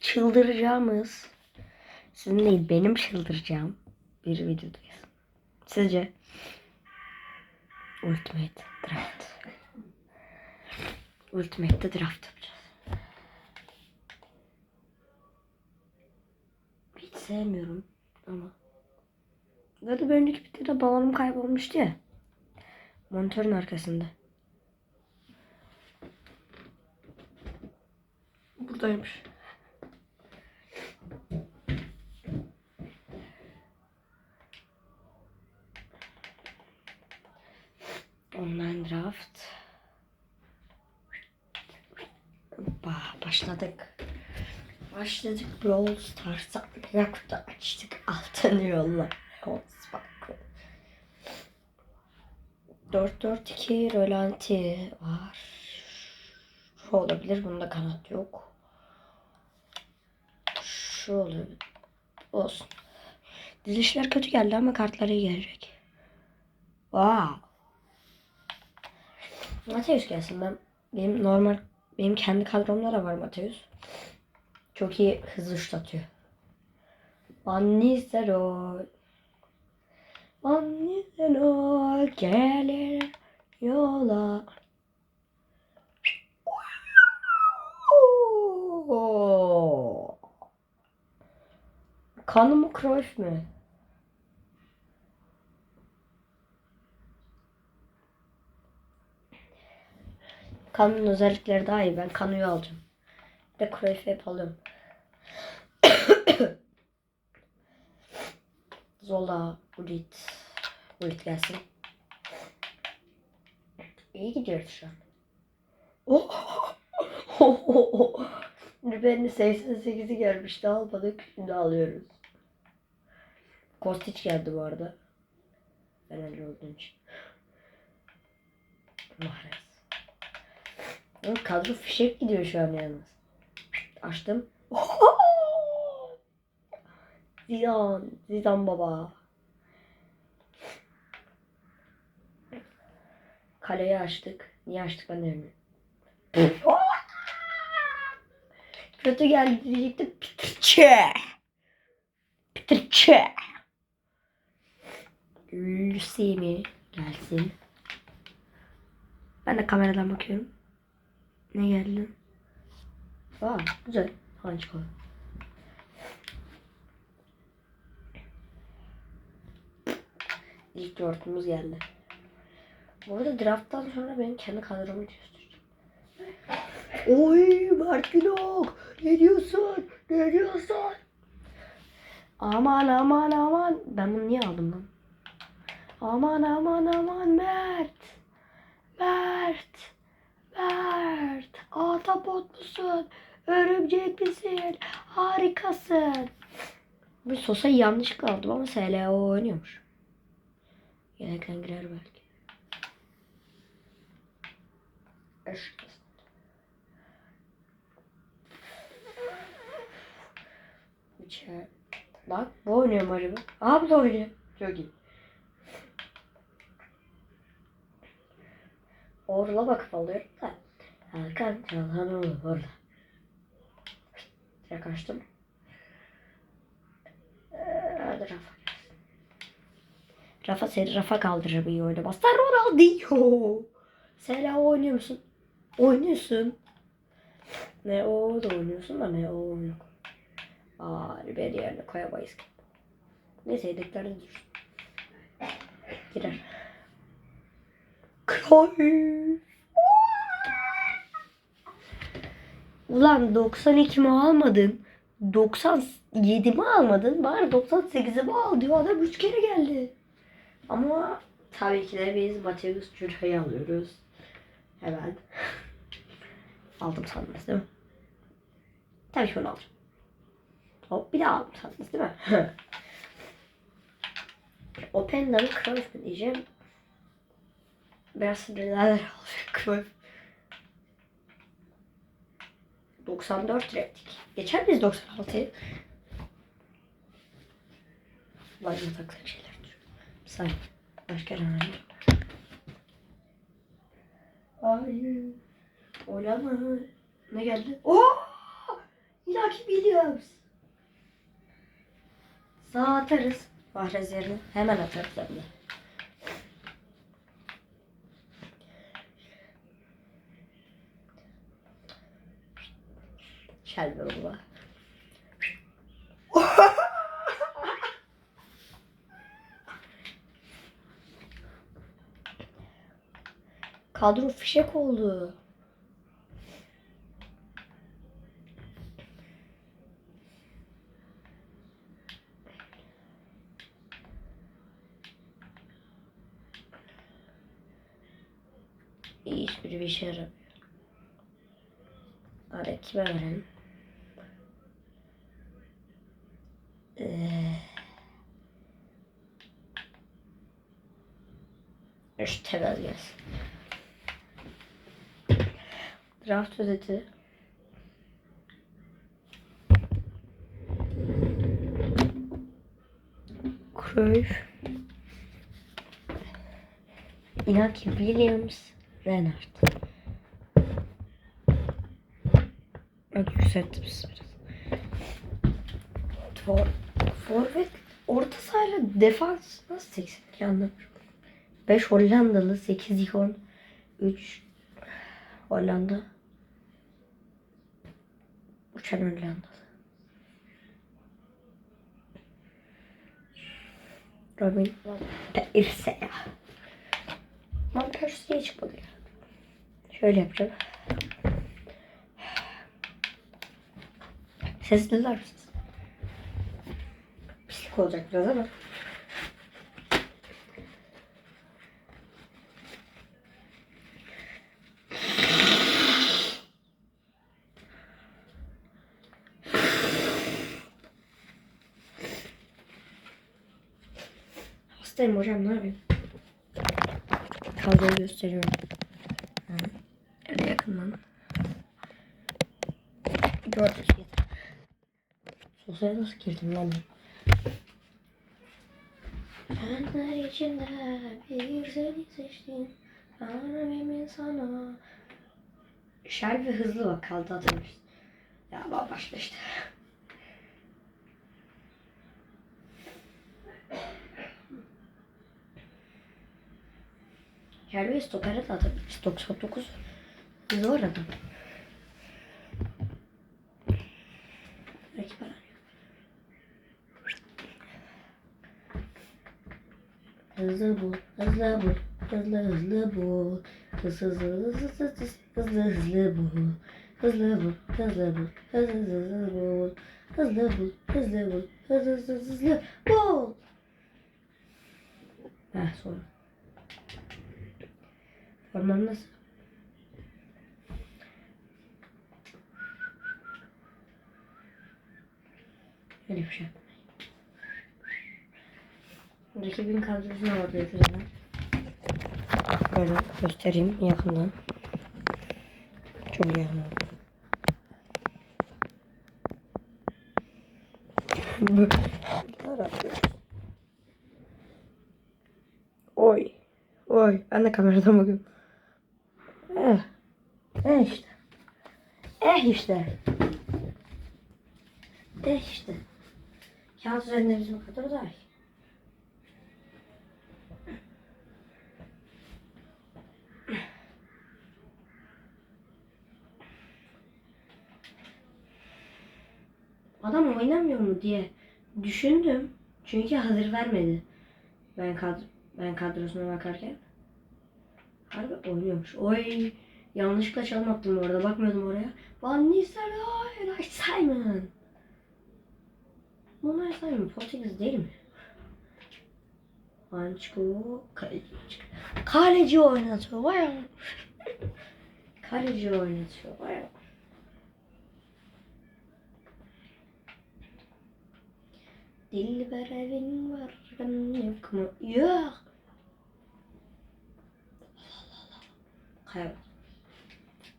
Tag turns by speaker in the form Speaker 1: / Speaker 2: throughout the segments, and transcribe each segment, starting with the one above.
Speaker 1: Çıldıracağımız, sizin değil benim çıldıracağım bir videodayız. Sizce? Ultimate Draft. Ultimate'de draft yapacağız. Hiç sevmiyorum ama. Zaten bir önceki videoda balonum kaybolmuştu ya. Monitörün arkasında. Buradaymış. Online draft. Hoppa, başladık. Başladık Brawl Stars'a. Yakut'ta açtık altın yollar. Bak. 4-4-2 Rolanti var. Şu olabilir. Bunda kanat yok. Şu olabilir. Olsun. Dizilişler kötü geldi ama kartlar iyi gelecek. Wow. Mateus gelsin ben. Benim normal benim kendi kadromda da var Mateus. Çok iyi hızlı şut atıyor. Van Nistelrooy. Gelir yola. Kanı mı Cruyff mi? Kanun özellikleri daha iyi. Ben Kanu'yu alacağım. Bir de Cruyff'u hep alıyorum. Zola, Ulit. Ulit gelsin. İyi gidiyoruz şu an. Oh! Rüben'in 88'i gelmişti almadık. Şimdi alıyoruz. Kostiç geldi bu arada. Ben öyle olduğum için. Mahrez. Oğlum kadro fişek gidiyor şu an yalnız. Açtım. Zidane. Zidane baba. Kaleyi açtık. Niye açtık ben de bilmiyorum. Kötü geldi diyecektim. Peterçe. Peterçe. Lucy gelsin. Ben de kameradan bakıyorum. Ne geldi? Aa güzel. Hangi koy? İlk dörtümüz geldi. Bu arada drafttan sonra benim kendi kadromu göstereceğim. Oy Martinok! Ne diyorsun? Ne diyorsun? Aman aman aman. Ben bunu niye aldım lan? Aman aman aman Mert. Mert. Mert. Ahtapot musun? Örümcek misin? Harikasın. Bu sosa yanlışlıkla aldım ama SLO oynuyormuş. Yedekten girer belki. Bıçağı. Bak bu oynuyor mu acaba? Aa bu oynuyor. Çok iyi. Orla bakıp alıyorum da. Hakan Çalhanoğlu orada. Direkt açtım. Ee, hadi Rafa. Rafa seni Rafa kaldırır bir oynamaz. Sen Ronaldinho. Sen oynuyor musun? Oynuyorsun. Ne o da oynuyorsun da ne o yok. Aa beni yerine koyamayız. Neyse yedeklerde dursun. Girer. Cruyff. Ulan 92 mi almadın? 97 mi almadın? Bari 98'i mi al diyor. Adam 3 kere geldi. Ama tabii ki de biz Mateus Cürha'yı alıyoruz. Hemen. Aldım sandınız değil mi? Tabii ki onu alacağım. Hop bir daha aldım sandınız değil mi? Cruyff mi diyeceğim. Biraz olacak Cruyff. 94 reptik. Geçer miyiz 96'yı? Lacım takılan şeyler. Bir saniye. Başka ne var? Hayır. Oynama. Ne geldi? Yine Inaki Williams. Sağ atarız. Mahrez yerine. Hemen atarız hem. Baba. Kadro fişek oldu. Hiçbir bir işe yaramıyor. Hadi kime verelim? Ee, Tevez gelsin. Draft özeti. Cruyff. Inaki Williams. Renard. Bak yükselttim sizi biraz. For, forvet orta sahayla defans nasıl 82 anlamıyorum. 5 Hollandalı, 8 ikon, 3 Hollanda. Uçan Hollandalı. Robin Perse ya. Van Persie'ye çıkmadı ya. Şöyle yapacağım. Ses dinler misiniz? Pislik olacak biraz ama. Hastayım hocam ne yapayım? Kadroyu gösteriyorum. Ha. Öyle yakından. Gördünüz. Sosyal nasıl girdim lan ben? Fenler içinde bir seni seçtim. Kalbimin sana. Ve hızlı bak kaldı atılmış. Ya bak başla işte. Şer ve stopere de atılmış. 99 hızı var adam. Rakip aranıyor. Hızlı bul, hızlı bul, hızlı hızlı bul. Hızlı hızlı hızlı hızlı hızlı hızlı bul. Hızlı bul, hızlı bul, hızlı hızlı bul. Hızlı bul, hızlı bul, hızlı hızlı hızlı bul. Heh sonra. Forman nasıl? Öyle bir şey yapmayın. Rakibin kadrosunu orada yapıyorum. Böyle göstereyim yakından. Çok yakın oldu. Oy. Oy. Ben de kameradan bakıyorum. Eh. Eh işte. Eh işte. Eh işte. Kağıt üzerinde bizim kadar da. Adam oynamıyor mu diye düşündüm. Çünkü hazır vermedi. Ben kadro ben kadrosuna bakarken. Harbi oynuyormuş. Oy yanlışlıkla çalım attım orada. Bakmıyordum oraya. Van Nistelrooy, Rice Simon. Bunlar Simon Portekiz değil mi? Ançko kaleci. Kaleci oynatıyor. Vay Kaleci oynatıyor. Vay Dilber evin var yok mu? Yok. Kaybol.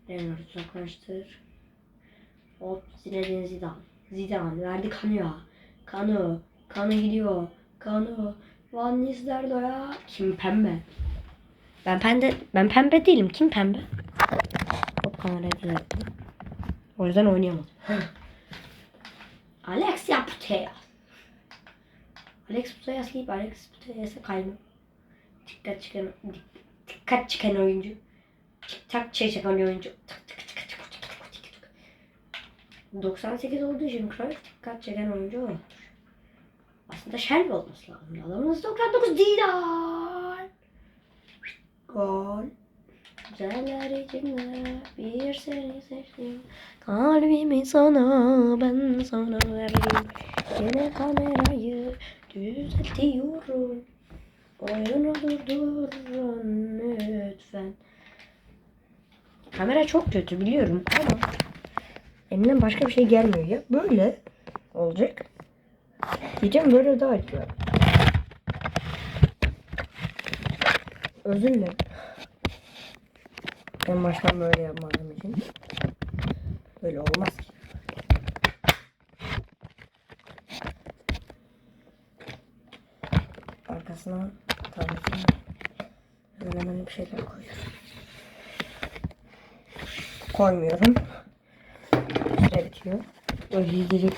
Speaker 1: Renard uzaklaştır. Hop Zinedine Zidane. Zidane verdi Kanu Kanu. Kanu gidiyor. Kanu. Van Nistelrooy'a. Kim pembe? Ben pembe, ben pembe değilim. Kim pembe? Hop kamerayı düzelttim. O yüzden oynayamadım. Alexia Putellas. Alex Putellas gibi Alex Putellas'a kayma. Dikkat dik- dikkat çeken oyuncu. Tak çeken oyuncu. Tık tık tık tık tık tık tık tık. 98 olduğu için Cruyff dikkat çeken oyuncu oydur. Aslında Shelby olması lazım. Adamımız 99 Zidane. Gol. Güzeller içinde bir seni seçtim. Kalbimi sana ben sana verdim. Yine kamerayı düzeltiyorum. Oyunu durdurun lütfen. Kamera çok kötü biliyorum ama elimden başka bir şey gelmiyor ya. Böyle olacak. Diyeceğim böyle daha iyi. Özür dilerim. En baştan böyle yapmadığım için. Böyle olmaz ki. Arkasına tabii ki böyle bir şeyler koyuyorum. Koymuyorum. Süre bitiyor. Böyle yiyecek?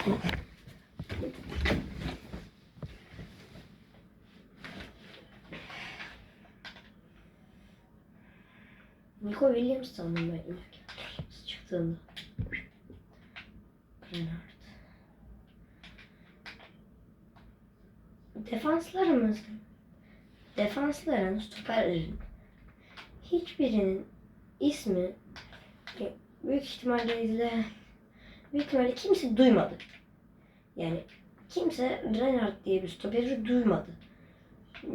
Speaker 1: Nico Williams sandım ben ilk çıktığında. Renard. Defanslarımız, defansların, stoperlerin hiçbirinin ismi büyük ihtimalle izle, büyük ihtimalle kimse duymadı. Yani kimse Renard diye bir stoperi duymadı.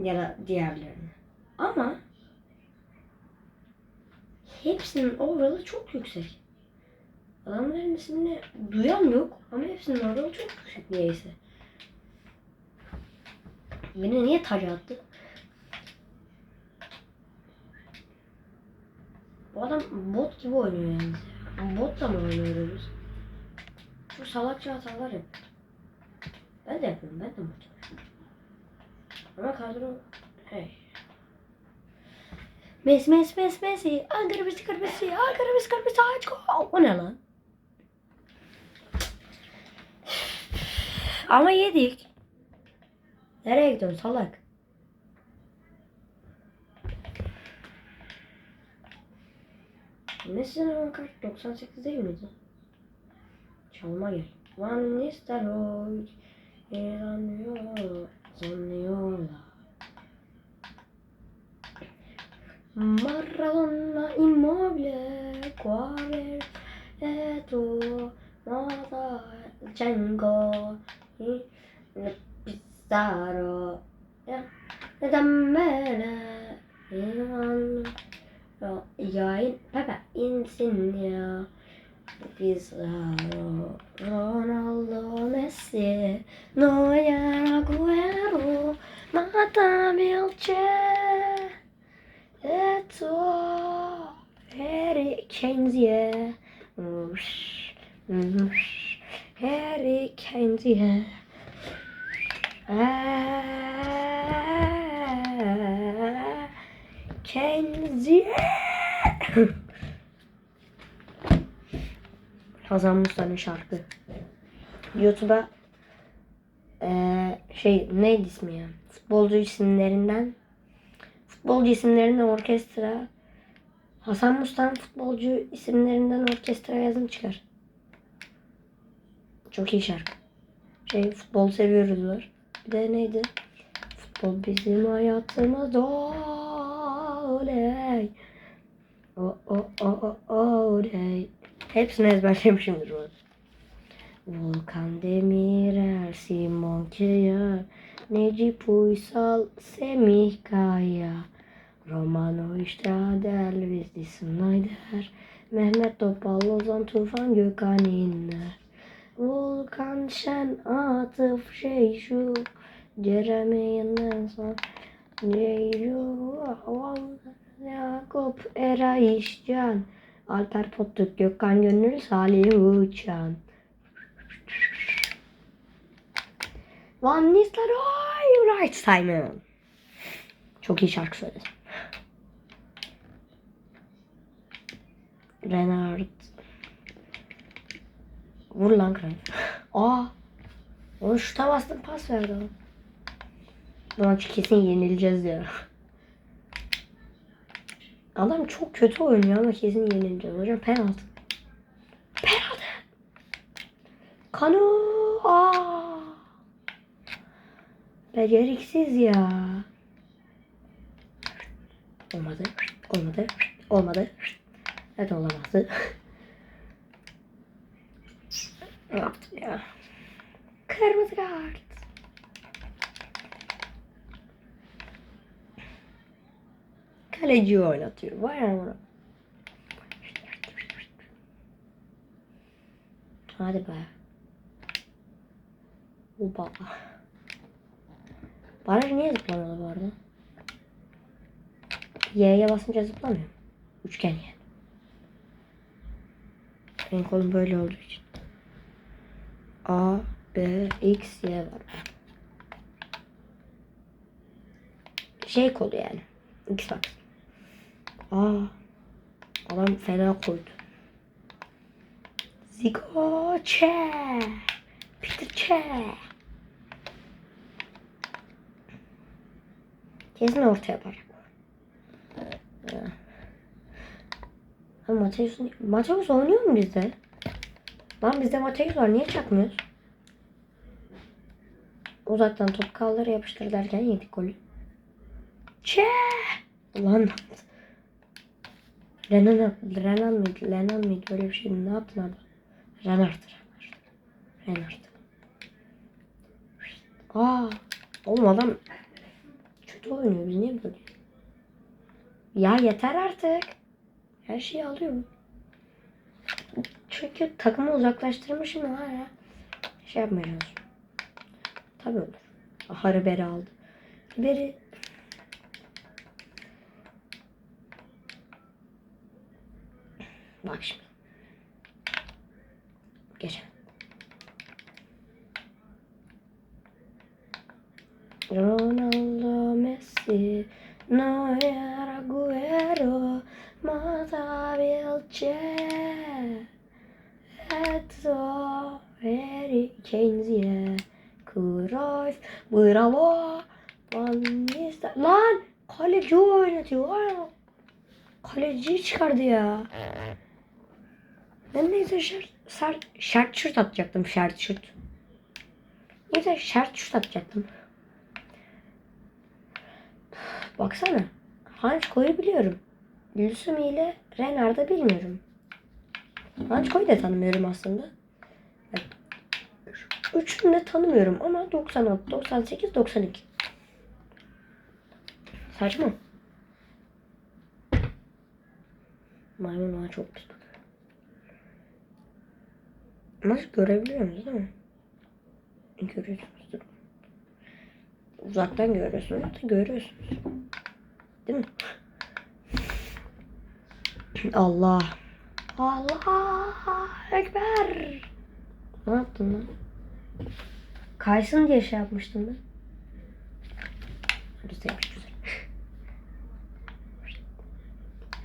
Speaker 1: Ya da diğerlerini. Ama hepsinin overall'ı çok yüksek. Adamların ismini duyan yok ama hepsinin overall'ı çok yüksek niyeyse. Beni niye taca attı? Bu adam bot gibi oynuyor yani. Botla mı oynuyoruz? Şu salakça hatalar yap. Ben de yapıyorum, ben de bot. Ama kadro... Hey. Messi, Messi, Messi, Messi. Ankara Messi, Ankara Messi, Ankara Messi, Ankara Messi, aç gol. O ne lan? Ama yedik. Nereye gidiyorsun salak? Ne sınavın kaç? 98 değil miydi? Çalma gel. Van Nistelrooy Eğleniyor Sanıyorlar Maradona Immobile Quare Eto Mata Cengo Pizzaro Dammele Eğleniyor Yain Pepe Insigne Pizarro Ronaldo Messi Neuer Aguero Mata Milce Eto Harry ush, Harry Keynes yeah. Keynes yeah. Hasan Mustafa'nın şarkı. YouTube'a eee, şey neydi ismi ya? Futbolcu isimlerinden futbolcu isimlerinden orkestra Hasan Mustan futbolcu isimlerinden orkestra yazın çıkar. Çok iyi şarkı. Şey futbol seviyoruz var. Bir de neydi? Futbol bizim hayatımız oley. O o o o oley. Hepsini ezberlemişimdir bu arada. Volkan Demirel, Simon Kaya, Necip Uysal, Semih Kaya, Romano İştadel, Wesley Snyder, Mehmet Topal, Ozan Tufan, Gökhan İnler, Volkan Şen, Atıf Şeyşu, Jeremy Yılmaz, Ceylu, Yakup Eray İşcan, Alper Potuk, Gökhan Gönül, Salih Uçan. Van Nistelrooy, Right Simon. Çok iyi şarkı söyledim. Renard. Vur lan Cruyff. Aa. Onu şuta bastım pas verdi maç kesin yenileceğiz ya. Adam çok kötü oynuyor ama kesin yenileceğiz. Hocam penaltı. Penaltı. Kanu. Aa. Beceriksiz ya. Olmadı. Olmadı. Olmadı. Evet olamazdı. ne yaptım ya? Kırmızı kart. Kaleci oynatıyor. Vay amına. Hadi be. Oba. Baraj niye zıplamıyor bu arada? Y'ye basınca zıplamıyor. Üçgen yani. Benim kolum böyle olduğu için. A, B, X, Y var. Şey kolu yani. Xbox. Aa, adam fena koydu. Zico Che. Peter Che. Kesin orta yapacak. Mateus, Mateus oynuyor mu bizde? Lan bizde Mateus var. Niye çakmıyoruz? Uzaktan top kaldır yapıştır derken yedik golü. Çe! Ulan Renan, Renan mıydı? Lenan mıydı? Böyle bir şey. Ne yaptılar? Renard. Renard. Renard. Aa, oğlum adam kötü oynuyor. Biz niye böyle? Ya yeter artık. Her şeyi alıyor. Çünkü takımı uzaklaştırmışım hala. Şey yapmayacağız. Tabii olur. Aha Ribery aldı. Ribery Bak şimdi. Geç. Ronaldo Messi Neuer Agüero Mata Vilche Eto Harry Keynes'ye Cruyff Bravo Van Nistelrooy Lan kaleci oynatıyor Vay. Kaleciyi çıkardı ya ben neyse şart, şart, şart atacaktım şart şut. Neyse şart şut atacaktım. Baksana. Hançko'yu biliyorum. Gülsüm ile Renard'ı bilmiyorum. Hançko'yu da tanımıyorum aslında. Üçünü de tanımıyorum ama 96, 98, 92. Saçma. Maymun çok bakıyor. Nasıl görebiliyor muyuz değil mi? Görüyorsunuzdur. Uzaktan görüyorsunuz da görüyorsunuz. Değil mi? Allah. Allah Ekber. Ne yaptın lan? Kaysın diye şey yapmıştım ben. Güzelmiş güzel.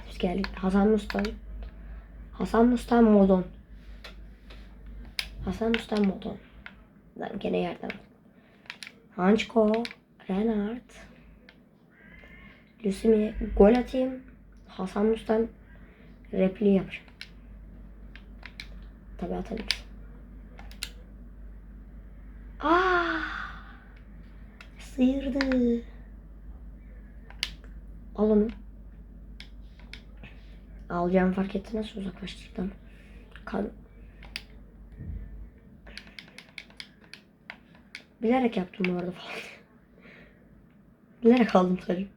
Speaker 1: Biz geldik. Hasan Mustan. Hasan Mustan Modon. Hasan Modon. Lan gene yerden. Hançko. Renard. Lusimi gol atayım. Hasan Mustan repliği yapacağım. Tabi atabilirim. Aa! Sıyırdı. Al onu. Alacağım fark etti nasıl uzaklaştırdım. Kan. Bilerek yaptım bu arada falan. Bilerek aldım sadece.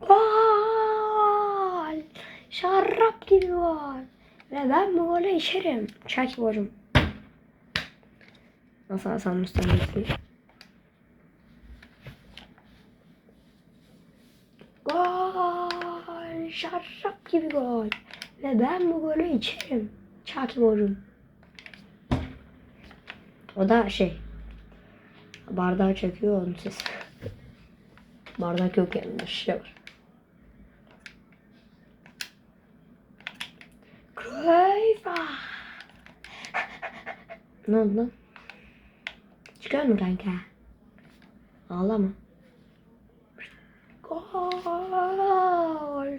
Speaker 1: Gol! Şarap gibi gol. Ve ben bu golü içerim. Çak hocam. Nasıl Hasan Mustafa'yı? Gol! Şarap gibi gol. Ve ben bu golü içerim. Çak hocam. O da şey. Bardağı çekiyor onun sesi. Bardak yok yanında şişe var. Cruyff. ah! Ne oldu lan? Çıkıyor mu kanka? Ağlama. Gol.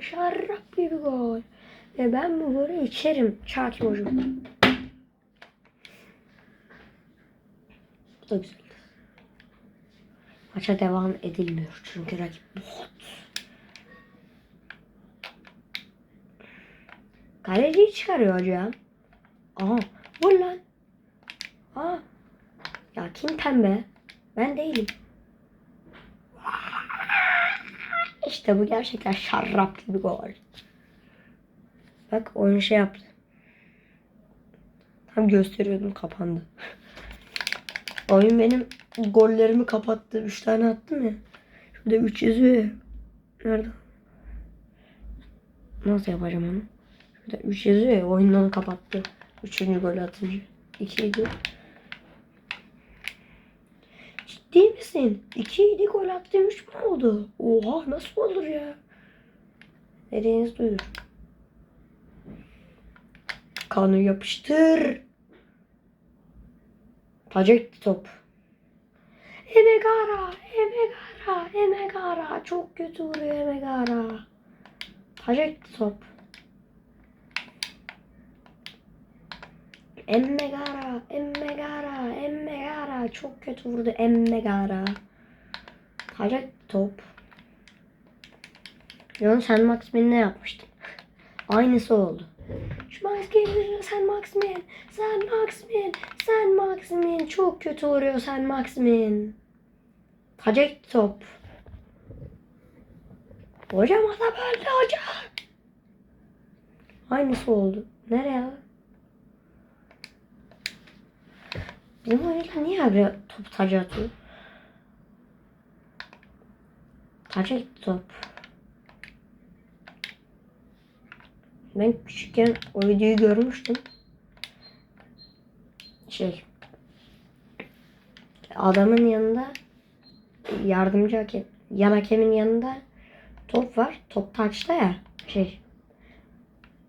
Speaker 1: Şarrak bir gol. Ve ben bu golü içerim. Çakim Bu da güzel. Maça devam edilmiyor. Çünkü rakip bot. Kaleciyi çıkarıyor hocam. Aha. Vur lan. Aa. Ya kim pembe? Ben değilim. İşte bu gerçekten şarrap gibi gol. Bak oyun şey yaptı. Tam gösteriyordum kapandı. Oyun benim gollerimi kapattı. 3 tane attım ya. Şurada 3 yazıyor ya. Nerede? Nasıl yapacağım onu? Şurada 3 yazıyor ya. Oyun onu kapattı. Üçüncü golü atınca. 2 idi. Ciddi misin? 2 idi gol attım 3 mü oldu? Oha nasıl olur ya? Dediğiniz duyur. Kanı yapıştır. Tacek top. Emegara, Emegara, Emegara. Çok kötü vuruyor Emegara. Tacek top. Emmegara, Emmegara, Emmegara. Çok kötü vurdu Emmegara. Tacek top. Yon sen Maximin ne yapmıştın? Aynısı oldu. Şu Maximin, sen Maximin, sen Maximin, sen Maximin. Çok kötü vuruyor sen Maximin. Tacek top. Hocam adam öldü hocam. Aynısı oldu. Nereye? Bizim oyuncular niye abi top tacı atıyor? Tacı top. Ben küçükken o videoyu görmüştüm. Şey. Adamın yanında yardımcı hakem, yan hakemin yanında top var. Top taçta ya. Şey.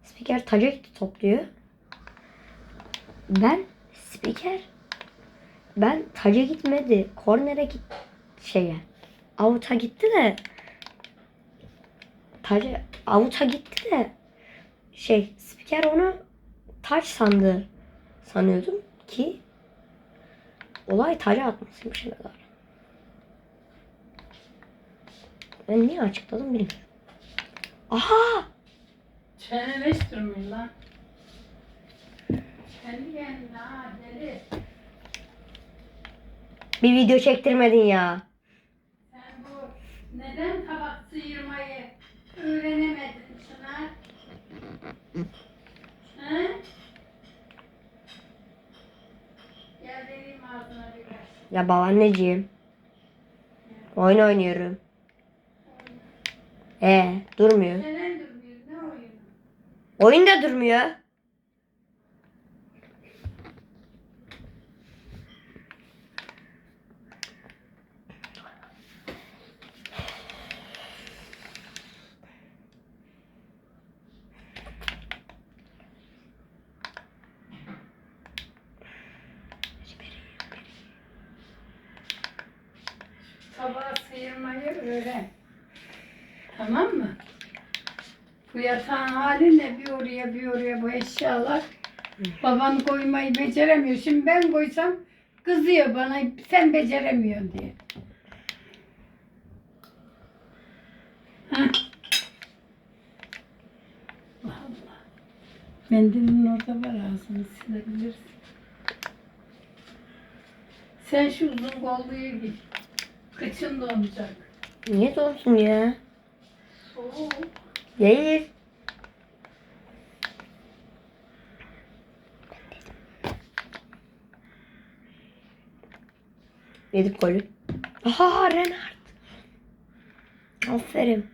Speaker 1: Spiker taca gitti topluyor. Ben spiker ben taca gitmedi. Kornere git şeye. Avuta gitti de taca avuta gitti de şey spiker onu taç sandı sanıyordum ki olay taca atmasıymış kadar. Ben niye açıkladım bilmiyorum. Aha!
Speaker 2: Çeneleştirmeyin lan. Kendi kendine ha deli.
Speaker 1: Bir video çektirmedin ya.
Speaker 2: Sen bu neden tabak sıyırmayı öğrenemedin
Speaker 1: Ya babaanneciğim. Oyun oynuyorum. Ee, durmuyor. Oyun da durmuyor.
Speaker 2: Tabağı sıyırmayı öğren. Tamam mı? Bu yatağın hali ne? Bir oraya bir oraya bu eşyalar. Baban koymayı beceremiyor. Şimdi ben koysam kızıyor bana sen beceremiyorsun diye. Heh. Allah. Mendilin orada var ağzını silebilirsin. Sen şu uzun kolluyu giy. Kıçın donacak.
Speaker 1: Niye donsun ya?
Speaker 2: Soğuk.
Speaker 1: Değil. Yedik golü. Aha Renard. Aferin.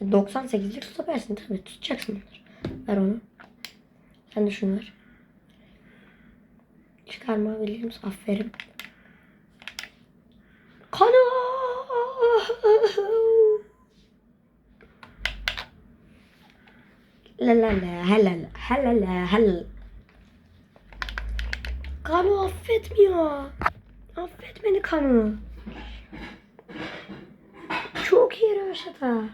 Speaker 1: 98'lik stopersin tabii tutacaksın bunları. Ver onu. Sen de şunu ver. Çıkarma musun? Aferin. Kana. La la la la la la la la Affetmiyor. Affetmedi Kanu. Çok iyi Röveşata.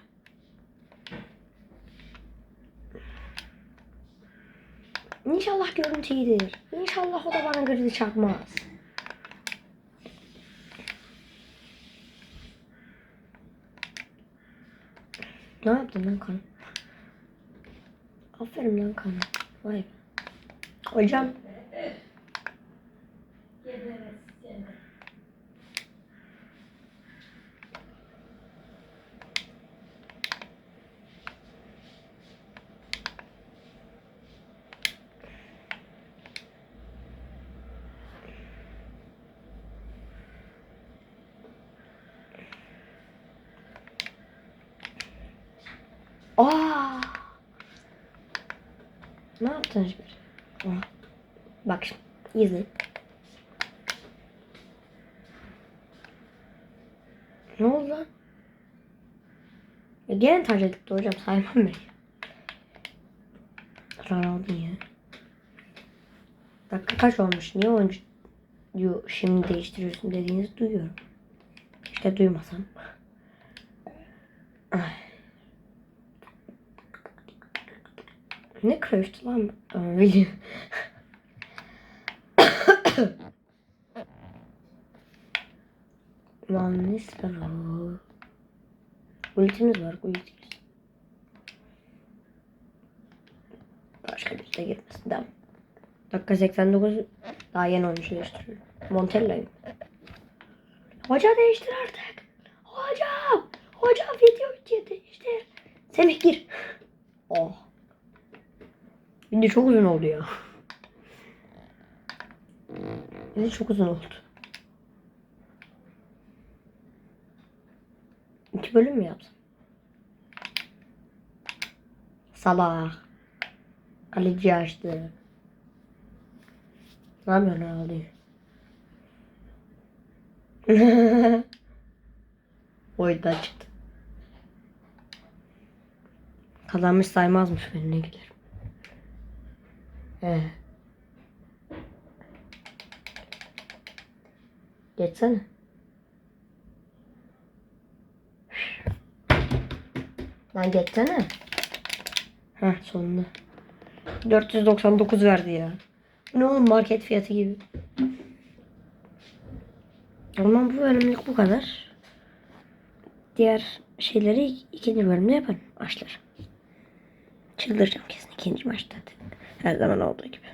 Speaker 1: İnşallah görüntü iyidir. İnşallah o da bana gridi çakmaz. Ne yaptın lan Kanu? Aferin lan Kanu. Vay. Hocam Aa! Şimdi? Aa. Bak şimdi izle. Ne oldu lan? Ya gene tac edildi hocam saymam ben. Karar aldın ya. Dakika kaç olmuş? Niye oyuncu diyor şimdi değiştiriyorsun dediğinizi duyuyorum. İşte duymasam. Ne Cruyff'tu lan? Aa, William. Lan ne o? Ultimiz var ultimiz. Başka bir de girmesin. Devam. Dakika 89 daha yeni oyuncu değiştiriyor. Montella'yı. Hoca değiştir artık. Hocam. Hocam video bitiyor değiştir. Semih gir. Oh. Video çok uzun oldu ya. Video çok uzun oldu. İki bölüm mü yapsam? Sabah. Kaleci açtı. Ne yapıyorsun Ronaldo? Oyundan çıktı. Kazanmış saymazmış beni ne gider. He. Geçsene. Lan geçsene. Heh sonunda. 499 verdi ya. Ne oğlum market fiyatı gibi. O zaman bu bölümlük bu kadar. Diğer şeyleri ikinci bölümde yaparım. Başlar. Çıldıracağım kesin ikinci maçta. Her zaman olduğu gibi.